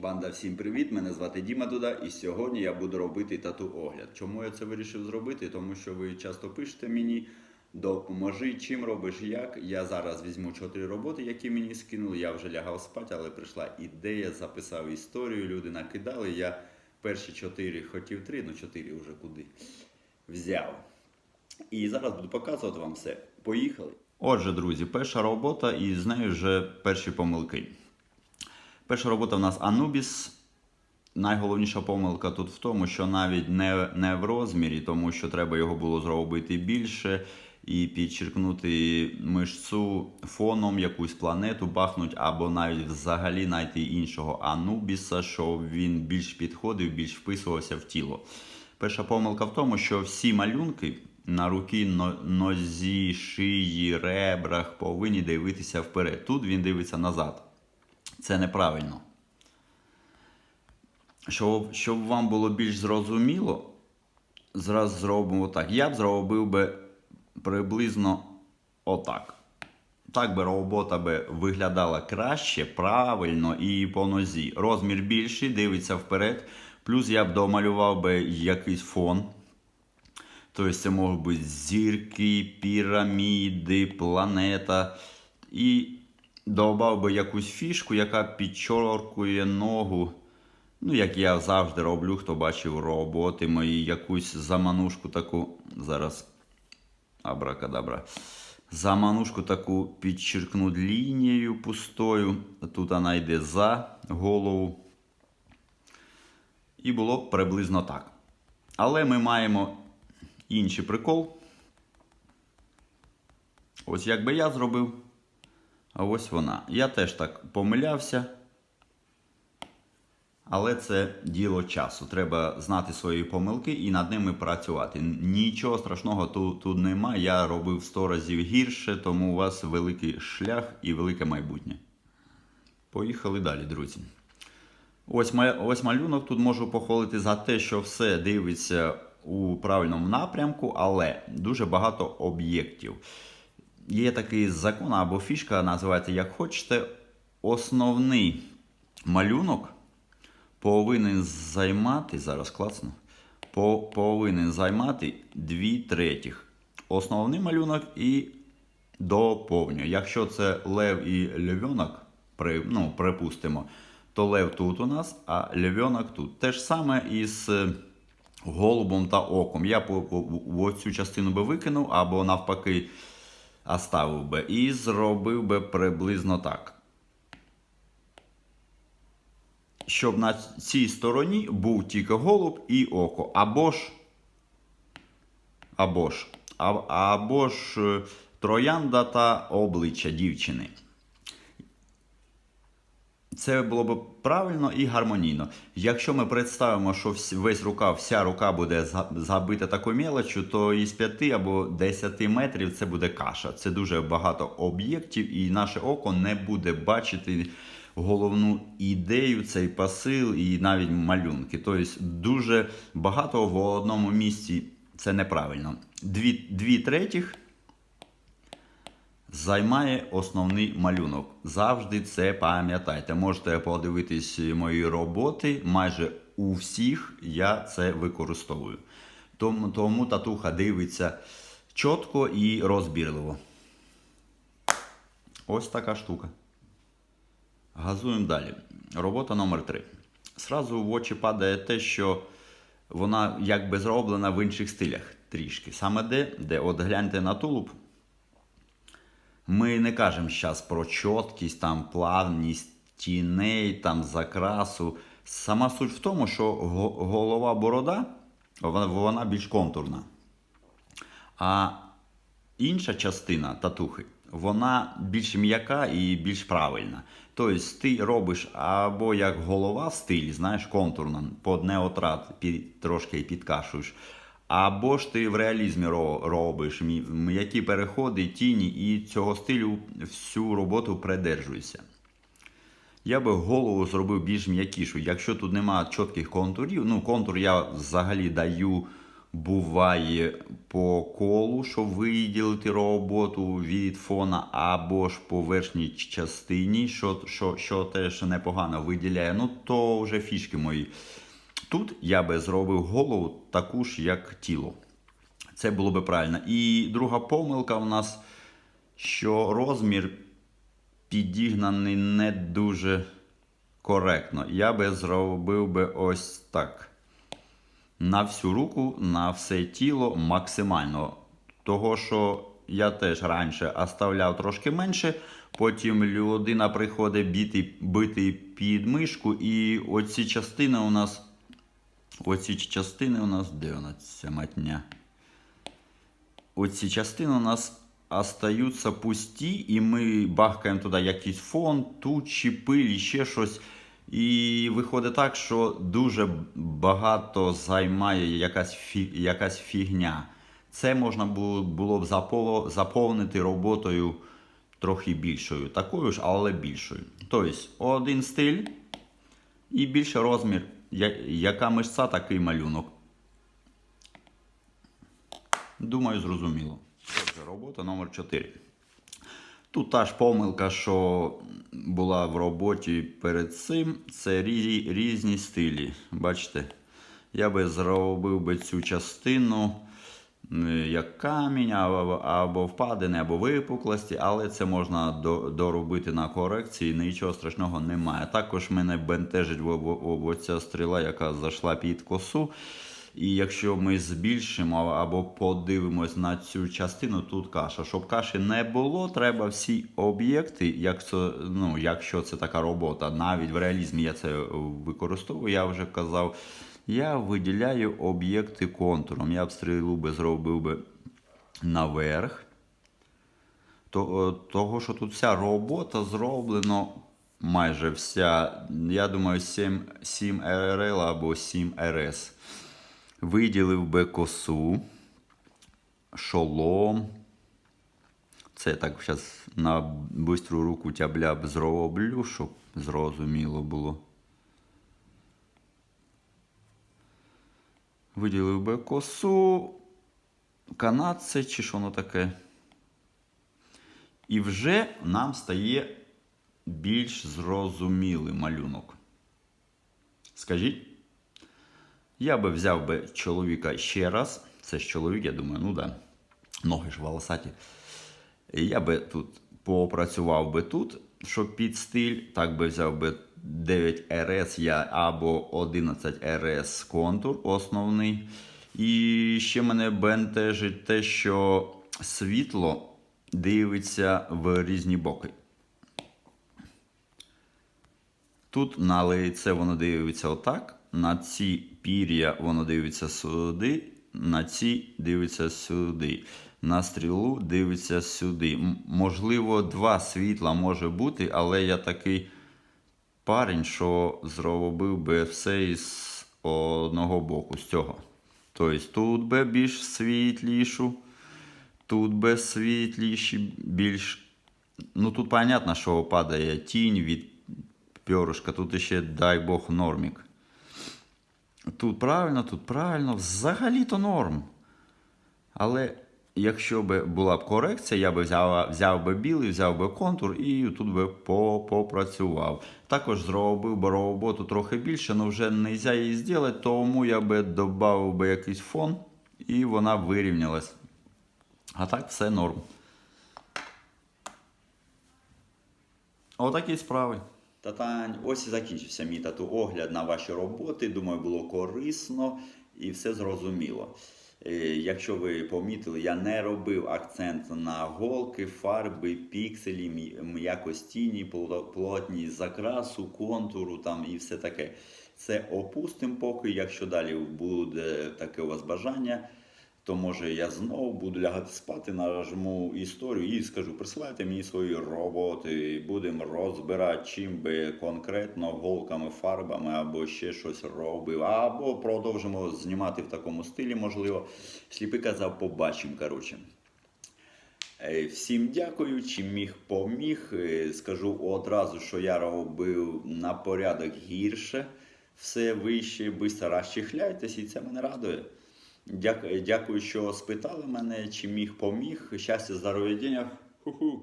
Банда, всім привіт! Мене звати Діма Дуда, і сьогодні я буду робити тату огляд. Чому я це вирішив зробити? Тому що ви часто пишете мені, допоможи, чим робиш, як. Я зараз візьму чотири роботи, які мені скинули. Я вже лягав спати, але прийшла ідея, записав історію. Люди накидали. Я перші чотири хотів три, ну чотири вже куди взяв. І зараз буду показувати вам все. Поїхали. Отже, друзі, перша робота, і з нею вже перші помилки. Перша робота в нас Anubis. Найголовніша помилка тут в тому, що навіть не, не в розмірі, тому що треба його було зробити більше і підчеркнути мишцю фоном якусь планету бахнуть, або навіть взагалі знайти іншого Анубіса, щоб він більш підходив, більш вписувався в тіло. Перша помилка в тому, що всі малюнки на руки, нозі, шиї, ребрах повинні дивитися вперед. Тут він дивиться назад. Це неправильно. Щоб, щоб вам було більш зрозуміло, зразу зробимо так. Я б зробив би приблизно отак. Так би робота би виглядала краще, правильно і по нозі. Розмір більший, дивиться вперед. Плюс я б домалював би якийсь фон. Тобто це можуть бути зірки, піраміди, планета. І додав би якусь фішку, яка підчоркує ногу. Ну, як я завжди роблю, хто бачив роботи мої, якусь заманушку таку. Зараз. Абракадабра. Заманушку таку підчеркнуть лінією пустою. Тут вона йде за голову. І було б приблизно так. Але ми маємо інший прикол. Ось як би я зробив. А ось вона. Я теж так помилявся. Але це діло часу. Треба знати свої помилки і над ними працювати. Нічого страшного тут, тут немає. Я робив 100 разів гірше, тому у вас великий шлях і велике майбутнє. Поїхали далі, друзі. Ось, ось малюнок тут можу похвалити за те, що все дивиться у правильному напрямку, але дуже багато об'єктів. Є такий закон або фішка, називається як хочете. Основний малюнок повинен займати, зараз класно, по- повинен займати дві третіх. Основний малюнок і доповнює. Якщо це лев і львьонок, при, ну, припустимо, то лев тут у нас, а львьонок тут. Те ж саме із е, голубом та оком. Я по, по, в оцю частину би викинув, або навпаки оставив би. І зробив би приблизно так. Щоб на цій стороні був тільки голуб і око. Або ж. Або ж. Або ж е, троянда та обличчя дівчини. Це було б правильно і гармонійно. Якщо ми представимо, що весь рука, вся рука буде забита такою мелочю, то із 5 або 10 метрів це буде каша. Це дуже багато об'єктів, і наше око не буде бачити головну ідею, цей посил і навіть малюнки. Тобто дуже багато в одному місці це неправильно. Дві, дві третіх займає основний малюнок. Завжди це пам'ятайте. Можете подивитись мої роботи. Майже у всіх я це використовую. Тому, тому татуха дивиться чітко і розбірливо. Ось така штука. Газуємо далі. Робота номер 3. Сразу в очі падає те, що вона якби зроблена в інших стилях трішки. Саме де, де от гляньте на тулуб. Ми не кажемо зараз про чіткість, там, плавність тіней, там, закрасу. Сама суть в тому, що голова борода вона, більш контурна. А інша частина татухи, вона більш м'яка і більш правильна. Тобто ти робиш або як голова в стилі, знаєш, контурна, під неотрат під, трошки підкашуєш. Або ж ти в реалізмі робиш м'які переходи, тіні, і цього стилю всю роботу придержуєшся. Я би голову зробив більш м'якішу. Якщо тут немає чітких контурів, ну контур я взагалі даю буває по колу, щоб виділити роботу від фона, або ж по верхній частині, що, що, що теж непогано виділяє. Ну, то вже фішки мої. Тут я би зробив голову таку ж, як тіло. Це було би правильно. І друга помилка у нас, що розмір підігнаний не дуже коректно. Я би зробив би ось так. На всю руку, на все тіло максимально. Того, що я теж раніше оставляв трошки менше, потім людина приходить бити, бити під мишку, і оці частини у нас. Оці частини у нас, де нас ця матня? Оці частини у нас остаються пусті, і ми бахкаємо туди якийсь фон, тучі, пилі, ще щось. І виходить так, що дуже багато займає якась, фі, якась фігня. Це можна було б заповнити роботою трохи більшою. Такою ж, але більшою. Тобто, один стиль і більше розмір. Яка мишця, такий малюнок. Думаю, зрозуміло. Отже, робота номер 4. Тут та ж помилка, що була в роботі перед цим, це різні, різні стилі. Бачите, я би зробив би цю частину як камінь, або, або впадини, або випуклості, але це можна доробити на корекції, нічого страшного немає. Також мене бентежить оця стріла, яка зайшла під косу. І якщо ми збільшимо або подивимось на цю частину, тут каша. Щоб каші не було, треба всі об'єкти, як ну, якщо це така робота, навіть в реалізмі я це використовую, я вже казав. Я виділяю об'єкти контуром. Я б стрілу би зробив би наверх. Е, того, що тут вся робота зроблена майже вся, я думаю, 7, 7 РЛ або 7 РС. Виділив би косу, шолом. Це так зараз на бистру руку тябля б зроблю, щоб зрозуміло було. Виділив би косу, канадце чи що воно таке. І вже нам стає більш зрозумілий малюнок. Скажіть? Я би взяв би чоловіка ще раз. Це ж чоловік, я думаю, ну да, ноги ж волосаті. Я би тут попрацював би тут, щоб під стиль. Так би взяв би 9 РС я або 11 РС контур основний. І ще мене бентежить те, що світло дивиться в різні боки. Тут на лице воно дивиться отак, на ці пір'я воно дивиться сюди, на ці дивиться сюди. На стрілу дивиться сюди. Можливо, два світла може бути, але я такий парень, що зробив би все із одного боку, з цього. Тобто тут би більш світлішу, тут би світліші, більш. Ну тут понятно, що падає тінь від перышка, тут ще, дай Бог, нормік. Тут правильно, тут правильно, взагалі-то норм. Але якщо б була б корекція, я б взяв, взяв би білий, взяв би контур і тут би по- попрацював. Також зробив би роботу трохи більше, але вже не можна її зробити, тому я би додав би якийсь фон і вона вирівнялась. А так все норм. Отакі справи. Татань, ось і закінчився мій тату огляд на ваші роботи. Думаю, було корисно і все зрозуміло. Е, Якщо ви помітили, я не робив акцент на голки, фарби, пікселі, м'якостіні, плотність закрасу, контуру там і все таке. Це опустимо поки, якщо далі буде таке у вас бажання, то може я знову буду лягати спати, нажму історію і скажу, присилайте мені свої роботи, будемо розбирати, чим би конкретно голками, фарбами або ще щось робив. Або продовжимо знімати в такому стилі, можливо. Сліпий казав, побачимо. коротше. Е, Всім дякую, чим міг поміг. Е, Скажу одразу, що я робив на порядок гірше, все вище, швидко розчихляйтесь, і це мене радує. Дякую, дякую, що спитали мене, чи міг поміг. Щастя, здоров'я. Ху-ху.